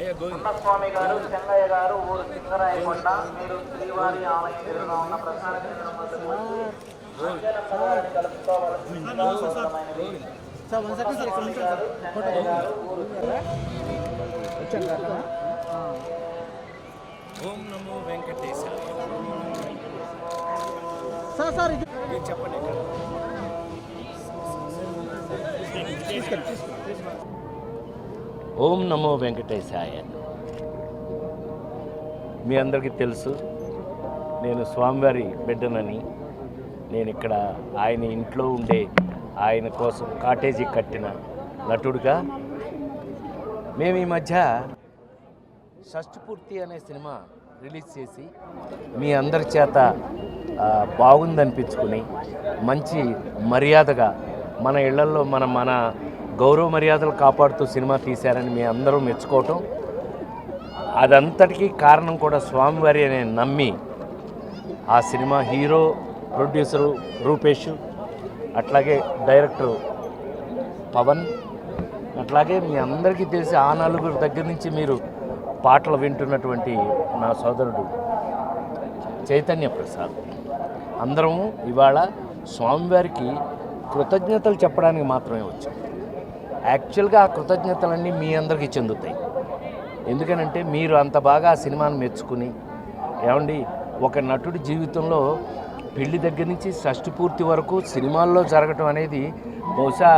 అన్నస్వామి గారు చెంగయ్య గారు ఊరు సింగరాయకొండ మీరు శ్రీవారి ఆలయం ఎదురుగా ఉన్న ఊరు ఓం నమో వెంకటేశాయ సార్ సార్ మీరు చెప్పండి ఇక్కడ ఓం నమో వెంకటేశాయ. మీ అందరికీ తెలుసు నేను స్వామివారి బిడ్డనని. నేను ఇక్కడ ఆయన ఇంట్లో ఉండే ఆయన కోసం కాటేజీ కట్టిన నటుడుగా. మేము ఈ మధ్య షష్ఠపూర్తి అనే సినిమా రిలీజ్ చేసి మీ అందరి చేత బాగుందనిపించుకుని మంచి మర్యాదగా మన ఇళ్ళల్లో మన మన గౌరవ మర్యాదలు కాపాడుతూ సినిమా తీశారని మీ అందరూ మెచ్చుకోవటం. అదంతటికీ కారణం కూడా స్వామివారి అనే నమ్మి ఆ సినిమా హీరో ప్రొడ్యూసరు రూపేష్ అట్లాగే డైరెక్టరు పవన్ అట్లాగే మీ అందరికీ తెలిసి ఆ నలుగురు దగ్గర నుంచి మీరు పాటలు వింటున్నటువంటి నా సోదరుడు చైతన్య ప్రసాద్. అందరము ఇవాళ స్వామివారికి కృతజ్ఞతలు చెప్పడానికి మాత్రమే వచ్చాం. యాక్చువల్గా ఆ కృతజ్ఞతలన్నీ మీ అందరికీ చెందుతాయి. ఎందుకనంటే మీరు అంత బాగా ఆ సినిమాను మెచ్చుకుని ఏమండి ఒక నటుడి జీవితంలో పెళ్ళి దగ్గర నుంచి షష్టి పూర్తి వరకు సినిమాల్లో జరగటం అనేది బహుశా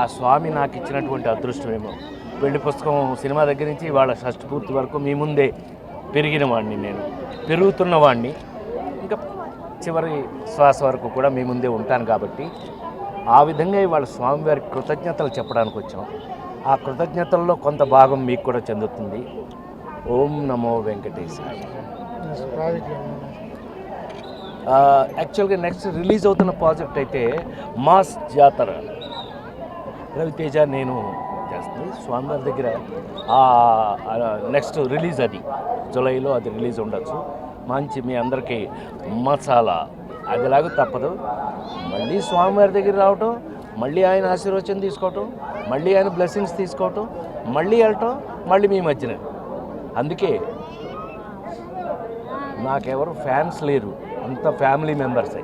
ఆ స్వామి నాకు ఇచ్చినటువంటి అదృష్టమేమో. పెళ్ళి పుస్తకం సినిమా దగ్గర నుంచి వాళ్ళ షష్టి పూర్తి వరకు మీ ముందే పెరిగిన వాడిని నేను. పెరుగుతున్న వాడిని ఇంకా చివరి శ్వాస వరకు కూడా మీ ముందే ఉంటాను కాబట్టి ఆ విధంగా ఇవాళ స్వామివారికి కృతజ్ఞతలు చెప్పడానికి వచ్చాం. ఆ కృతజ్ఞతల్లో కొంత భాగం మీకు కూడా చెందుతుంది. ఓం నమో వెంకటేశాయ. యాక్చువల్గా నెక్స్ట్ రిలీజ్ అవుతున్న ప్రాజెక్ట్ అయితే మాస్ జాతర. రవితేజ నేను చేస్తుంది. స్వామివారి దగ్గర నెక్స్ట్ రిలీజ్ అది. జూలైలో అది రిలీజ్ ఉండొచ్చు. మంచి మీ అందరికీ మసాలా అదిలాగూ తప్పదు. మళ్ళీ స్వామివారి దగ్గర రావటం మళ్ళీ ఆయన ఆశీర్వచనం తీసుకోవటం మళ్ళీ ఆయన బ్లెస్సింగ్స్ తీసుకోవటం మళ్ళీ వెళ్ళటం మళ్ళీ మీ మధ్యన. అందుకే నాకెవరు ఫ్యాన్స్ లేరు. అంత ఫ్యామిలీ మెంబర్స్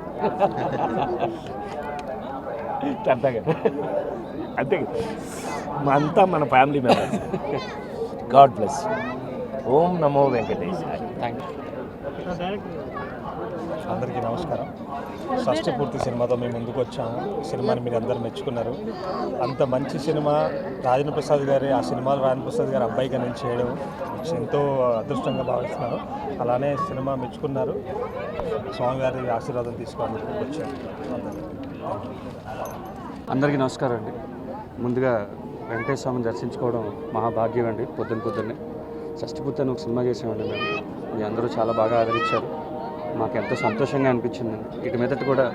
అంతే అంతే. కదా. అంతా మన ఫ్యామిలీ మెంబర్స్ గాడ్ బ్లెస్ ఓం నమో వెంకటేశాయ. థ్యాంక్ యూ అందరికీ నమస్కారం. షష్ఠ పూర్తి సినిమాతో మేము ముందుకు వచ్చాము సినిమాని మీరు అందరూ మెచ్చుకున్నారు. అంత మంచి సినిమా రాజేంద్ర ప్రసాద్ గారి ఆ సినిమాలో రాజేంద్ర ప్రసాద్ గారి అబ్బాయిగా నేను చేయడం ఎంతో అదృష్టంగా భావిస్తున్నాను అలానే సినిమా మెచ్చుకున్నారు. స్వామివారి ఆశీర్వాదం తీసుకోవడానికి వచ్చాము అందరికీ. నమస్కారం అండి. ముందుగా వెంకటేశ్వర స్వామిని దర్శించుకోవడం మహాభాగ్యం అండి. పొద్దున్న పొద్దున్నే. షష్టిపూర్తి అని ఒక సినిమా చేసామండి మేము. మీ అందరూ చాలా బాగా ఆదరించారు. మాకు ఎంతో సంతోషంగా అనిపించింది. ఇటు మీదట కూడా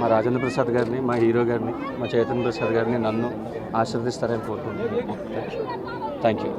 మా రాజేంద్ర ప్రసాద్ గారిని మా హీరో గారిని మా చైతన్య ప్రసాద్ గారిని నన్ను ఆశీర్వదిస్తారని కోరుకుంటున్నాను. Thank you